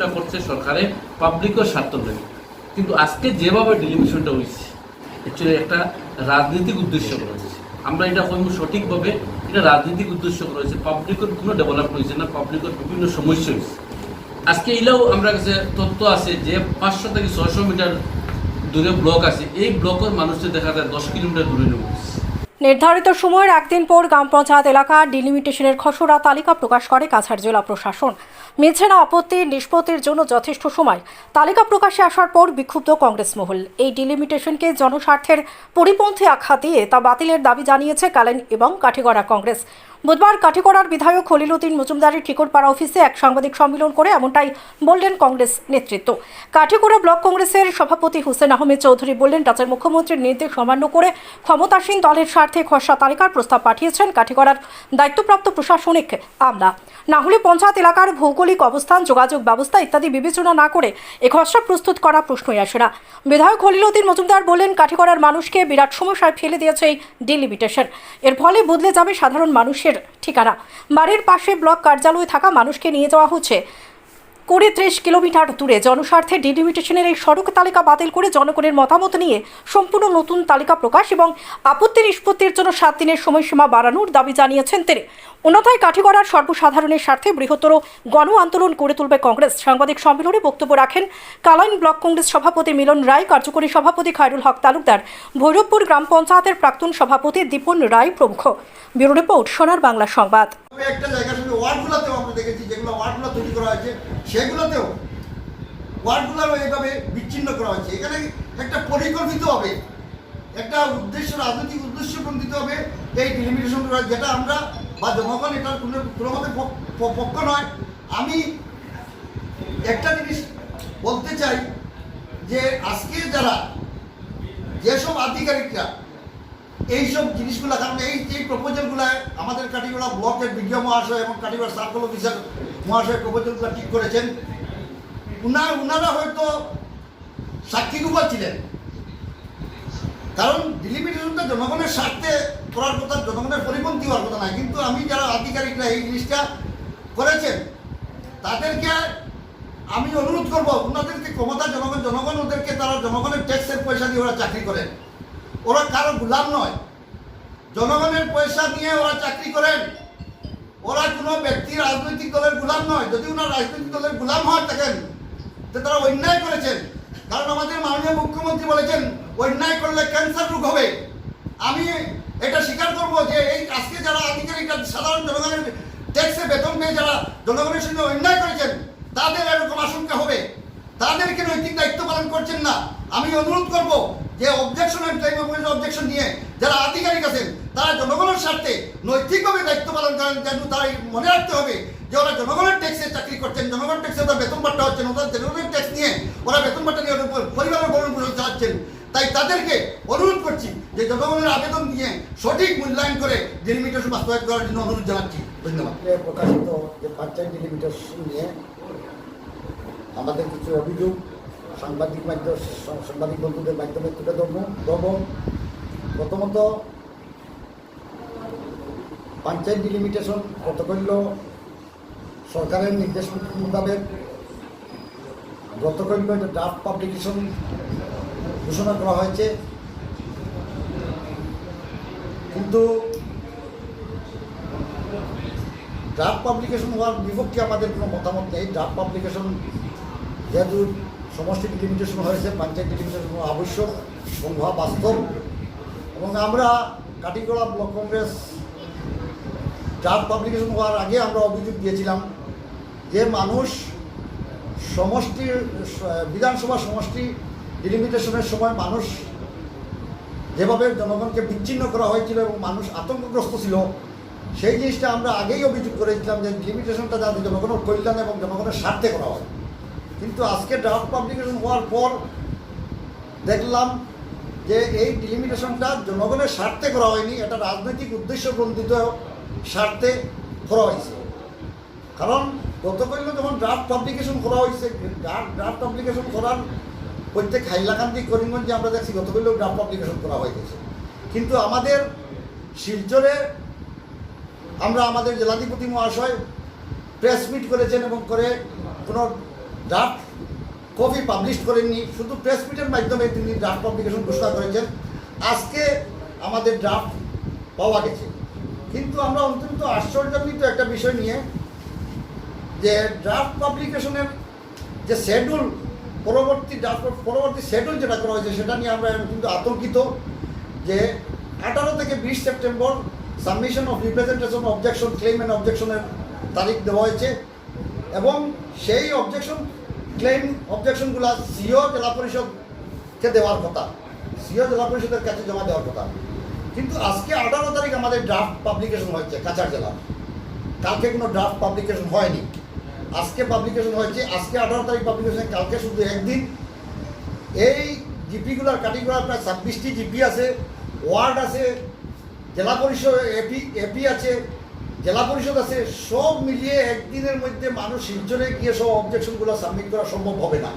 ডিলিমিশনটা করছে সরকারে পাবলিকের স্বার্থ লাগে কিন্তু আজকে যেভাবে ডিলিমিশনটা হয়েছে অ্যাকচুয়ালি একটা রাজনৈতিক উদ্দেশ্য রয়েছে আমরা এটা কইব সঠিকভাবে, এটা রাজনৈতিক উদ্দেশ্য রয়েছে পাবলিকের কোনো ডেভেলপ হয়েছে না পাবলিকের বিভিন্ন সমস্যা হয়েছে। আজকে এলেও আমরা কাছে তথ্য আছে যে পাঁচশো থেকে ছয়শো মিটার দূরে ব্লক আছে। এই ব্লকের মানুষদের দেখা যায় দশ কিলোমিটার দূরে নেমে নির্ধারিত সময়ের একদিন পর গ্রাম পঞ্চায়েত এলাকা ডিলিমিটেশনের খসড়া তালিকা প্রকাশ করে কাছাড় জেলা প্রশাসন। মিলছে না আপত্তি, নিষ্পত্তির জন্য যথেষ্ট সময়। তালিকা প্রকাশে আসার পর বিক্ষুব্ধ কংগ্রেস মহল। এই ডিলিমিটেশনকে জনস্বার্থের পরিপন্থী আখ্যা দিয়ে তা বাতিলের দাবি জানিয়েছে কালেন এবং কাঠিগড়া কংগ্রেস। বুধবার কাঠিগড়ার বিধায়ক খলিলুদ্দিন মজুমদারের ঠিকরপাড়া অফিসে এক সাংবাদিক সম্মেলন করে এমনটাই বললেন কংগ্রেস নেতৃত্ব। কাঠিগড়া ব্লক কংগ্রেসের সভাপতি হুসেন আহমেদ চৌধুরী বললেন, রাজ্যের মুখ্যমন্ত্রীর নির্দেশ অমান্য করে ক্ষমতাসীন দলের স্বার্থে খসড়া তালিকার প্রস্তাব পাঠিয়েছেন কাঠিগড়ার দায়িত্বপ্রাপ্ত প্রশাসনিক আমলা। না হলে পঞ্চায়েত এলাকার ভৌগোলিক অবস্থান, যোগাযোগ ব্যবস্থা ইত্যাদি বিবেচনা না করে এ খসড়া প্রস্তুত করা প্রশ্নই আসে না। বিধায়ক খলিলুদ্দিন মজুমদার বললেন, কাঠিগড়ার মানুষকে বিরাট সমস্যায় ফেলে দিয়েছে এই ডিলিমিটেশন। এর ফলে বদলে যাবে সাধারণ মানুষের ঠিকানা। বাড়ির পাশে ব্লক কার্যালয়ে থাকা মানুষকে নিয়ে যাওয়া হচ্ছে। কুড়ি ত্রিশ কিলোমিটার দূরে জনস্বার্থে ডিলিমিটেশনের এই সড়ক তালিকা বাতিল করে জনগণের মতামত নিয়ে সম্পূর্ণ নতুন তালিকা প্রকাশ এবং আপত্তি নিষ্পত্তির জন্য সাত দিনের সময়সীমা বাড়ানোর দাবি জানিয়েছেন তিনি। অন্যথায় কাঠিগড়ার সর্বসাধারণের স্বার্থে বৃহত্তর গণ আন্দোলন গড়ে তুলবে কংগ্রেস। সাংবাদিক সম্মেলনে বক্তব্য রাখেন কালাইন ব্লক কংগ্রেস সভাপতি মিলন রায়, কার্যকরী সভাপতি খায়রুল হক তালুকদার, ভৈরবপুর গ্রাম পঞ্চায়েতের প্রাক্তন সভাপতি দীপন রায় প্রমুখ। ব্যুরো রিপোর্ট, সোনার বাংলা সংবাদ। ওয়ার্ডগুলোতেও আমরা দেখেছি, যেগুলো ওয়ার্ডগুলো তৈরি করা হয়েছে, সেগুলোতেও ওয়ার্ডগুলো এইভাবে বিচ্ছিন্ন করা হয়েছে। এখানে একটা পরিকল্পিত হবে, একটা উদ্দেশ্য, রাজনৈতিক উদ্দেশ্য প্রণীত হবে এই ডিলিমিটেশন করা যেটা আমরা বা জনগণ এটার কোনো কোনোভাবে পক- পক্ষ নয়। আমি একটা জিনিস বলতে চাই যে আজকে যারা যেসব আধিকারিকরা এইসব জিনিসগুলো, কারণ এই যে প্রপোজালগুলো আমাদের কাটিগড়া ব্লকের বিডিও মহাশয় এবং কাটিগড়া সার্কল অফিসার মহাশয় প্রপোজালগুলো ঠিক করেছেন। উনার, উনারা হয়তো সাক্ষীগুলো ছিলেন। কারণ ডিলিমিটেশনটা জনগণের স্বার্থে করার কথা, জনগণের পরিপন্থী হওয়ার কথা নয় কিন্তু আমি যারা আধিকারিকরা এই জিনিসটা করেছেন, তাদেরকে আমি অনুরোধ করব ওনাদেরকে ক্ষমতা জনগণ জনগণ ওদেরকে তারা জনগণের ট্যাক্সের পয়সা দিয়ে ওরা চাকরি করেন। ওরা কারও গুলাম নয়। জনগণের পয়সা নিয়ে ওরা চাকরি করেন। ওরা কোনো ব্যক্তি রাজনৈতিক দলের গুলাম নয়। যদি ওনার রাজনৈতিক দলের গুলাম হওয়ার থাকেন, তো তারা অন্যায় করেছেন। কারণ আমাদের মাননীয় মুখ্যমন্ত্রী বলেছেন, অন্যায় করলে ক্যান্সার রোগ হবে। আমি এটা স্বীকার করব যে এই আজকে যারা আধিকারিকরা সাধারণ জনগণের ট্যাক্সে বেতন পেয়ে যারা জনগণের সঙ্গে অন্যায় করেছেন, তাদের এরকম আশঙ্কা হবে। তাদেরকে নৈতিক দায়িত্ব পালন করছেন না। আমি অনুরোধ করব যে অবজেকশন টাইম অবজেকশন নিয়ে। যারা আধিকারিক আছেন, তারা জনগণের স্বার্থে নৈতিকভাবে দায়িত্ব পালন করেন, যেন তারা মনে রাখতে হবে যে ওরা জনগণের ট্যাক্সে চাকরি করছেন জনগণ ট্যাক্সে ওরা বেতন বাট্টা হচ্ছেন ওরা জনগণের ট্যাক্স নিয়ে ওরা বেতন বাট্টা নিয়ে পরিবারের পোষণ চালাচ্ছেন। তাই তাদেরকে অনুরোধ করছি যে জনগণের আবেদন নিয়ে সঠিক মূল্যায়ন করে ডেলিমিটেশন বাস্তবায়ন করার জন্য অনুরোধ জানাচ্ছি। ধন্যবাদ। প্রকাশিত যে পঞ্চায়েত ডিলিমিটার নিয়ে আমাদের কিছু অভিযোগ, সাংবাদিক মাধ্যম, সাংবাদিক বন্ধুদের মাধ্যমে তুলে ধরবো, ধরব। প্রথমত, পঞ্চায়েত ডিলিমিটেশন কত করল? সরকারের নির্দেশ মোতাবেক গত করল যে ড্রাফট পাবলিকেশন ঘোষণা করা হয়েছে। কিন্তু ড্রাফট পাবলিকেশন হওয়ার বিপক্ষে আমাদের কোনো মতামত নেই। ড্রাফট পাবলিকেশন যেহেতু সমষ্টি ডিলিমিটেশন হয়েছে পঞ্চায়েত ডিলিমিটেশন আবশ্যক এবং হওয়া বাস্তব এবং আমরা Katigorah block Congress draft publication হওয়ার আগে আমরা অভিযোগ দিয়েছিলাম যে মানুষ সমষ্টির বিধানসভা সমষ্টি ডিলিমিটেশনের সময় মানুষ যেভাবে জনগণকে বিচ্ছিন্ন করা হয়েছিল এবং মানুষ আতঙ্কগ্রস্ত ছিল, সেই জিনিসটা আমরা আগেই অভিযোগ করেছিলাম যে লিমিটেশনটা যাতে জনগণের কল্যাণ এবং জনগণের স্বার্থে করা হয়। কিন্তু আজকে ড্রাফট পাবলিকেশন হওয়ার পর দেখলাম যে এই ডিলিমিটেশনটা জনগণের স্বার্থে করা হয়নি, এটা রাজনৈতিক উদ্দেশ্য গ্রন্থিত স্বার্থে করা হয়েছে। কারণ গতকাল যখন ড্রাফট পাবলিকেশন করা হয়েছে ড্রাফট পাবলিকেশন করার প্রত্যেক হাইলাকান্দি করিমগঞ্জে আমরা দেখছি গতকালেও ড্রাফট পাবলিকেশন করা হয়ে গেছে। কিন্তু আমাদের শিলচরে আমরা আমাদের জেলাধিপতি মহাশয় প্রেস মিট করেছেন এবং করে কোনো ড্রাফট কপি পাবলিশ করেননি। শুধু প্রেস মিটের মাধ্যমে তিনি ড্রাফট পাবলিকেশন ঘোষণা করেছেন। আজকে আমাদের ড্রাফট পাওয়া গেছে। কিন্তু আমরা অত্যন্ত আশ্চর্যান্বিত একটা বিষয় নিয়ে যে ড্রাফট পাবলিকেশনের যে শেডিউল পরবর্তী ড্রাফট পরবর্তী শেডিউল যেটা করা হয়েছে, সেটা নিয়ে আমরা কিন্তু আতঙ্কিত যে আঠারো থেকে বিশ September submission of representation objection claim and অবজেকশনের তারিখ দেওয়া হয়েছে। এবং সেই অবজেকশন ক্লেম অবজেকশনগুলো সিও জেলা পরিষদকে দেওয়ার কথা। সিও জেলা পরিষদের কাছে জমা দেওয়ার কথা। কিন্তু আজকে আঠারো তারিখ আমাদের ড্রাফট পাবলিকেশন হয়েছে কাছাড় জেলা। কালকে কোনো ড্রাফট পাবলিকেশন হয়নি। আজকে পাবলিকেশন হয়েছে, আজকে আঠারো তারিখ পাবলিকেশন কালকে শুধু একদিন। এই জিপিগুলোর কাটিগুলার প্রায় ছাব্বিশটি জিপি আছে, ওয়ার্ড আছে, জেলা পরিষদ, এপি এপি আছে জেলা পরিষদ আছে, সব মিলিয়ে একদিনের মধ্যে মানুষ শিলচরে গিয়ে সব অবজেকশনগুলো সাবমিট করা সম্ভব হবে না।